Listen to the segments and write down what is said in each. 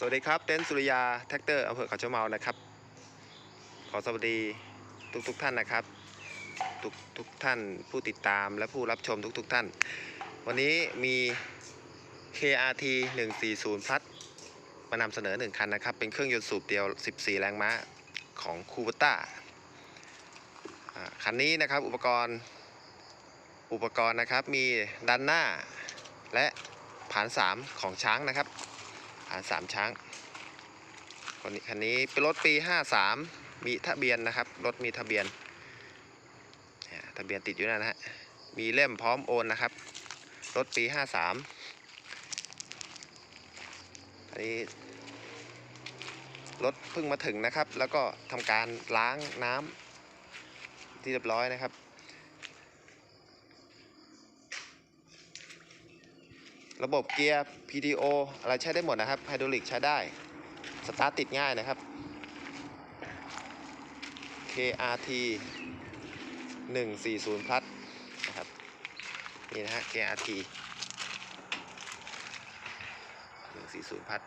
สวัสดีครับ เต้นสุริยาแท็กเตอร์อำเภอเขาเชะเมานะครับ ขอสวัสดีทุกทุกท่านนะครับ ทุกทุกท่านผู้ติดตามและผู้รับชมทุกทุกท่าน วันนี้มี KRT 140 พัดมานำเสนอ 1 คันนะครับ เป็นเครื่องยนต์สูบเดียว 14 แรงม้าของคูบต้าคันนี้นะครับอุปกรณ์อุปกรณ์นะครับมีด้านหน้าและผาน 3 ของช้างนะครับานสามช้างคนนี้คันนี้เป็นรถปี53มีทะเบียนนะครับ รถมีทะเบียน ทะเบียนติดอยู่นั่นนะฮะ มีเล่มพร้อมโอนนะครับ รถปี53อันนี้รถเพิ่งมาถึงนะครับ แล้วก็ทำการล้างน้ำที่เรียบร้อยนะครับ ระบบเกียร์ PTO อะไรใช้ได้หมดนะครับไฮดรอลิกใช้ได้ สตาร์ทติดง่ายนะครับ KRT 140 plus นะครับ นี่นะฮะ KRT 140 plus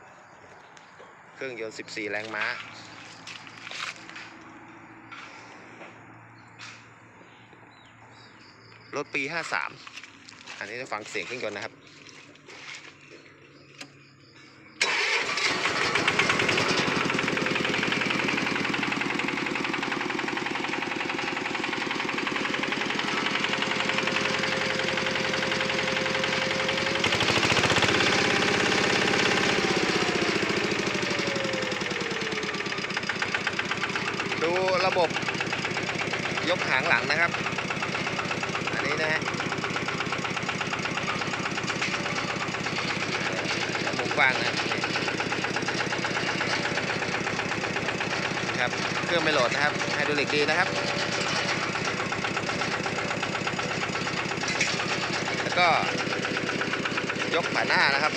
เครื่องยนต์ 14 แรงม้ารถปี 53 อันนี้จะฟังเสียงเครื่องยนต์นะครับ ดู ระบบยกหางหลังนะครับ อันนี้นะฮะเอามุมกว้างนะครับนี่ครับ เครื่องไม่โหลดนะครับ ไฮดรอลิกดีนะครับ แล้วก็ยกผ่านหน้านะครับ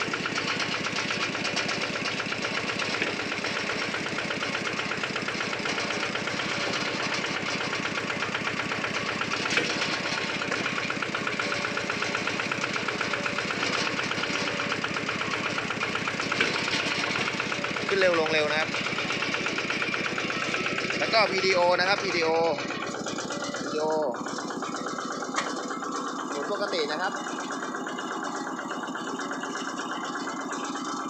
เร็วลงเร็วนะครับ แล้วก็วิดีโอนะครับวิดีโอวิดีโอหมุนปกตินะครับ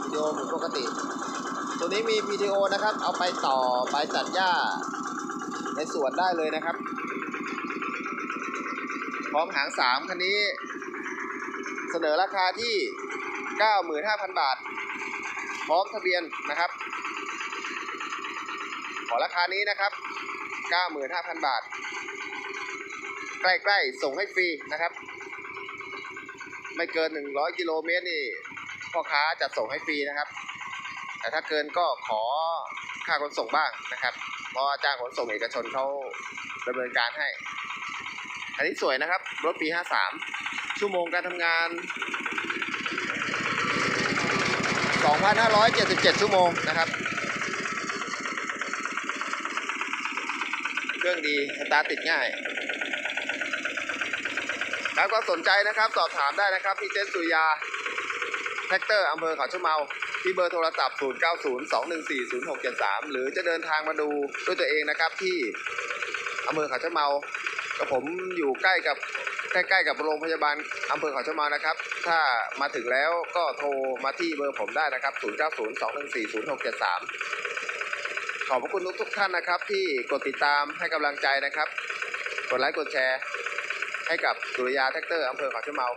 วิดีโอหมุนปกติ ตัวนี้มีวิดีโอนะครับ เอาไปต่อไปตัดหญ้าในสวนได้เลยนะครับ พร้อมหางสามคันนี้ เสนอราคาที่ 95,000 บาท ร้อมทะเบียนนะครับ ขอราคานี้นะครับ 95,000 บาท ใกล้ๆ ส่งให้ฟรีนะครับ ไม่เกิน 100 กิโลเมตรนี่พ่อค้าจะส่งให้ฟรีนะครับ แต่ถ้าเกินก็ขอค่าขนส่งบ้างนะครับเพราะจ้างขนส่งเอกชนเขาดำเนินการให้ อันนี้สวยนะครับ รถปี 53 ชั่วโมงการทำงาน 2,577 ชั่วโมงนะครับ เครื่องดีสตาร์ติดง่ายครับก็สนใจนะครับสอบถามได้นะครับที่เจนสุยา แท็กเตอร์อำเภอเขาชะเมาที่เบอร์โทรศัพท์ 0902140673 หรือจะเดินทางมาดูด้วยตัวเองนะครับที่อำเภอเขาชะเมา ก็ผมอยู่ใกล้กับใกล้ๆกับโรงพยาบาลอำเภอเขาชะเมานะครับ ถ้ามาถึงแล้วก็โทรมาที่เบอร์ผมได้นะครับ 0902140673 ขอบพระคุณทุกๆท่านนะครับ ที่กดติดตามให้กำลังใจนะครับ กดไลค์กดแชร์ ให้กับสุริยาแท็กเตอร์อำเภอเขาชะเมา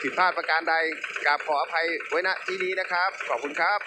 ผิดพลาดประการใดกราบขออภัยไว้ณที่นี้นะครับ ขอบคุณครับ